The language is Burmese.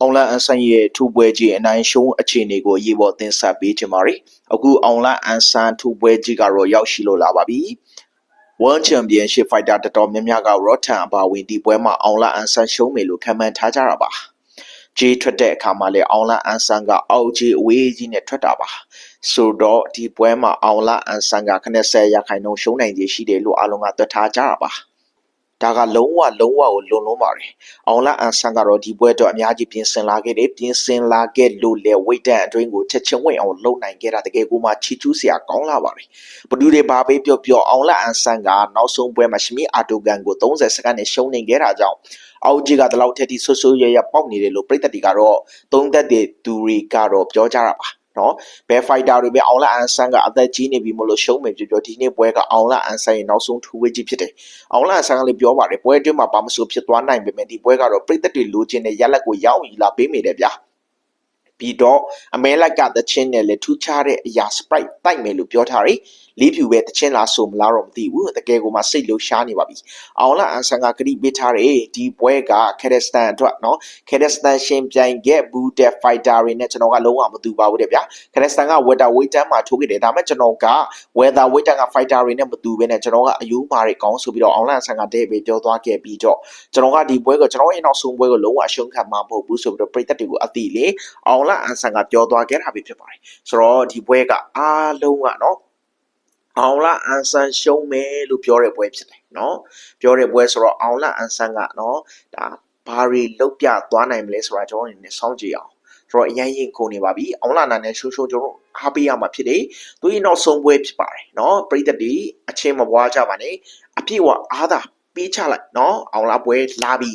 အောင်လအန်ဆန်ရဲ့ထူပွဲကြီးအနိုင်ရှုံးအခြေအနေကိုအရေးပေါ်တင်ဆက်ပေးချင်ပါတယ်။အခုအောင်လအန်ဆန်ထူပွဲကြီးကတော့ရောက်ရှိလို့လာပါပြီ။ World Championship Fighter တော်တော်များများကရော့ထန်အပါဝင်ဒီပွဲမှာအောင်လအန်ဆန်ရှုံးမယ်လို့ခံမှန်းထားကြတာပါ။ဂျေးထွက်တဲ့အခါမှာလည်းအောင်လအန်ဆန်ကအောက်ဂျေးအဝေးကြီးနဲ့ထွက်တာပါ။ဆိုတော့ဒီပွဲမှာအောင်လအန်ဆန်က90ရာခိုင်နှုန်းရှုံးနိုင်ခြေရှိတယ်လို့အလုံးကသွတ်ထားကြတာပါ။ ဒါကလုံးဝလုံးဝကိုလွန်လုံးပါတယ်။အောင်လာအန်ဆန်ကတော့ဒီပွဲတော့အများကြီးပြင်ဆင်လာခဲ့တယ်ပြင်ဆင်လာခဲ့လို့လေဝိတ်တန်အတွင်းကိုချက်ချင်းဝင်အောင်လုပ်နိုင်ခဲ့တာတကယ်ကိုမှချီကျူးစရာကောင်းလာပါတယ်။ဘဒူတွေဘာပဲပြောပြောအောင်လာအန်ဆန်ကနောက်ဆုံးပွဲမှာရှမီအာတိုဂန်ကို30စက္ကန့်နဲ့ရှုံးနေခဲ့တာကြောင့်အောက်ကြီးကဒီလောက်ထက်ထိဆွဆွရရပေါက်နေတယ်လို့ပြည်သက်တွေကတော့သုံးသက်တဲ့သူတွေကတော့ပြောကြတာပါ။ နော်ဘယ်ဖိုက်တာတွေပဲအောင်လာအန်ဆန်ကအသက်ကြီးနေပြီမလို့ရှုံးမယ်ပြောပြောဒီနေ့ပွဲကအောင်လာအန်ဆန်ရဲ့နောက်ဆုံးထူဝေးကြီးဖြစ်တယ်။အောင်လာအန်ဆန်ကလည်းပြောပါတယ်ပွဲအတွင်းမှာဘာမဆိုဖြစ်သွားနိုင်ပေမဲ့ဒီပွဲကတော့ပြည်သက်တွေလိုချင်တဲ့ရက်လက်ကိုရောက်ယူလာပေးမိတယ်ဗျာ။ ပြီးတော့အမဲလိုက်ကသချင်းနဲ့လည်းထူးခြားတဲ့အရာ sprite တိုက်မယ်လို့ပြောထားတယ်လေးဖြူပဲသချင်းလားဆိုမလားတော့မသိဘူးတကယ်ကိုမှစိတ်လှုပ်ရှားနေပါပြီအောင်လာအန်ဆန်ကဂရိပေးထားတယ်ဒီပွဲကခက်ဒစတန်အတွက်နော်ခက်ဒစတန်ရှင်ပြိုင်ခဲ့ဘူးတဲ့ fighter တွေနဲ့ကျွန်တော်ကလုံးဝမတူပါဘူးတဲ့ဗျာခက်ဒစတန်က weather weight တန်းမှာထိုးခဲ့တယ်ဒါပေမဲ့ကျွန်တော်က weather weight တန်းက fighter တွေနဲ့မတူဘဲနဲ့ကျွန်တော်ကအယူမာတွေကောင်းဆိုပြီးတော့အောင်လာအန်ဆန်ကတဲ့ပဲပြောသွားခဲ့ပြီးတော့ကျွန်တော်ကဒီပွဲကိုကျွန်တော်ရဲ့နောက်ဆုံးပွဲကိုလုံးဝအရှုံးခံမှာမဟုတ်ဘူးဆိုပြီးတော့ပြည်သက်တွေကိုအတိလေအောင်လာအန်ဆန်ကပြောသွားခဲ့တာပဲဖြစ်ပါတယ်ဆိုတော့ဒီပွဲကအားလုံးကနော်အောင်လာအန်ဆန်ရှုံးမယ်လို့ပြောတဲ့ပွဲဖြစ်တယ်နော်ပြောတဲ့ပွဲဆိုတော့အောင်လာအန်ဆန်ကနော်ဒါဘာတွေလုတ်ပြသွားနိုင်မလဲဆိုတာကျွန်တော်အနေနဲ့စောင့်ကြည့်အောင်ဆိုတော့အရင်ရင်ခုန်နေပါပြီအောင်လာနာနဲ့ရှိုးရှိုးကျွန်တော်အားပေးရမှာဖြစ်တယ်သူရဲ့နောက်ဆုံးပွဲဖြစ်ပါတယ်နော်ပရိသတ်တွေအချင်းမပွားကြပါနဲ့အပြည့်ဝအားသာပေးချလိုက်နော်အောင်လာပွဲလာပြီ